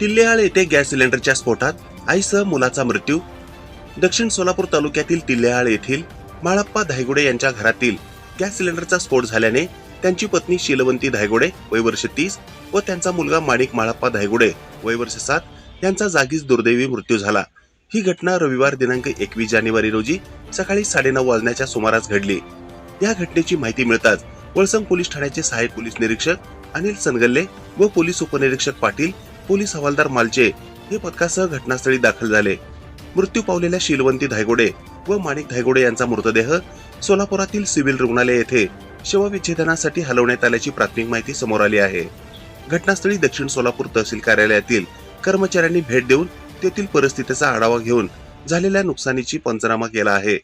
तिल्लेहाळ येथे गॅस सिलेंडरच्या स्फोटात आईसह मुलाचा मृत्यू. दक्षिण सोलापूर तालुक्यातील तिल्लेहाळ येथील माळप्पा धायगुडे यांच्या घरातील गॅस सिलेंडरचा स्फोट झाल्याने त्यांची पत्नी शीलवंती धायगुडे वय वर्ष तीस व त्यांचा मुलगा माणिक माळप्पा धायगुडे वय वर्ष सात यांचा जागीच दुर्दैवी मृत्यू झाला. ही घटना रविवार दिनांक एकवीस जानेवारी रोजी सकाळी साडेनऊ वाजण्याच्या सुमारास घडली. या घटनेची माहिती मिळताच वळसंग पोलीस ठाण्याचे सहाय्यक पोलीस निरीक्षक अनिल सनगल्ले व पोलीस उपनिरीक्षक पाटील पोलीस हवालदार मालचे हे पथकासह घटनास्थळी दाखल झाले. मृत्यू पावलेल्या शिलवंती धायगोडे व माणिक धायगोडे यांचा मृतदेह सोलापुरातील सिव्हिल रुग्णालय येथे शवविच्छेदनासाठी हलवण्यात आल्याची प्राथमिक माहिती समोर आली आहे. घटनास्थळी दक्षिण सोलापूर तहसील कार्यालयातील कर्मचाऱ्यांनी भेट देऊन तेथील परिस्थितीचा आढावा घेऊन झालेल्या नुकसानीची पंचनामा केला आहे.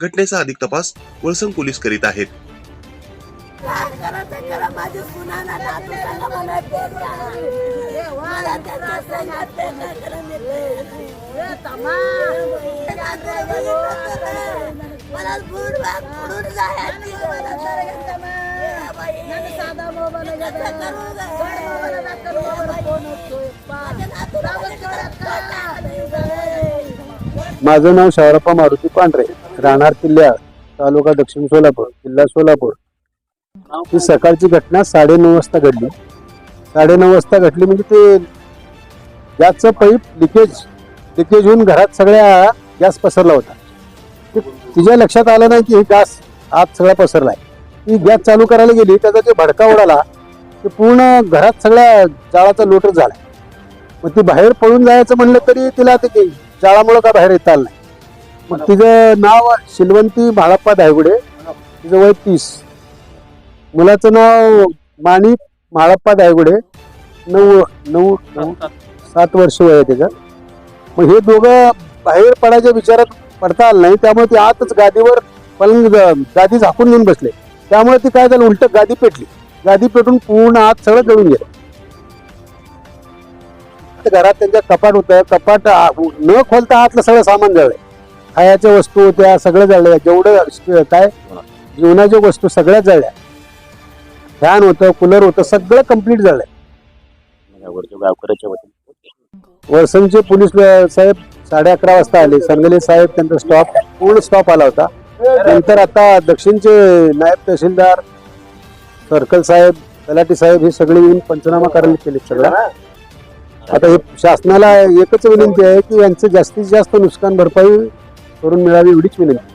घटनेचा अधिक तपास वळसंग पोलीस करीत आहेत. काय करायचं करा. माझी सुनाना नातू सांगा मला. मला करा मी मला भाग पुढून जायची. नाव शावरप्पा मारुती पांढरे राहणार किल्ल्याळ तालुका दक्षिण सोलापूर जिल्हा सोलापूर. ही सकाळची घटना साडेनऊ वाजता घडली. साडेनऊ वाजता घडली म्हणजे ते गॅसचं पाईप लिकेज लिकेज होऊन घरात सगळ्या गॅस पसरला होता. तिच्या लक्षात आलं नाही की हे गॅस आत सगळा पसरला आहे ती गॅस चालू करायला गेली त्याचा जे भडका उडाला ते पूर्ण घरात सगळ्या जाळाचा लोटच झाला. मग ती बाहेर पळून जायचं म्हणलं तरी तिला ते की जाळामुळं का बाहेर येता आलं नाही. मग तिचं नाव शिलवंती बाळाप्पा धायगुडे तिचं वय तीस. मुलाचं नाव माणिक माळप्पा दायगुडे. नऊ नऊ नऊ सात वर्ष वय आहे त्याचं. मग हे दोघं बाहेर पडायच्या विचारात पडता आलं नाही. त्यामुळे ते आतच गादीवर पलंग गादी झाकून घेऊन बसले. त्यामुळे ती काय झालं उलट गादी पेटली. गादी पेटून पूर्ण आत सगळं जळून गेलं. घरात त्यांच्या कपाट होतं. कपाट न खोलता आतलं सगळं सामान जळलंय खायाच्या वस्तू होत्या सगळं जळल्या जेवढं काय जीवनाच्या वस्तू सगळ्या जळल्या. फॅन होतं कूलर होतं सगळं कंप्लीट गावकऱ्याच्या वतीने. वरसंगचे पोलीस साहेब साडे अकरा वाजता आले. संगले साहेब त्यांचा स्टॉप पूर्ण स्टॉप आला होता. नंतर आता दक्षिणचे नायब तहसीलदार सर्कल साहेब तलाठी साहेब हे सगळे येऊन पंचनामा करायला केले सगळं. आता हे शासनाला एकच विनंती आहे की यांचं जास्तीत जास्त नुकसान भरपाई करून मिळावी एवढीच विनंती.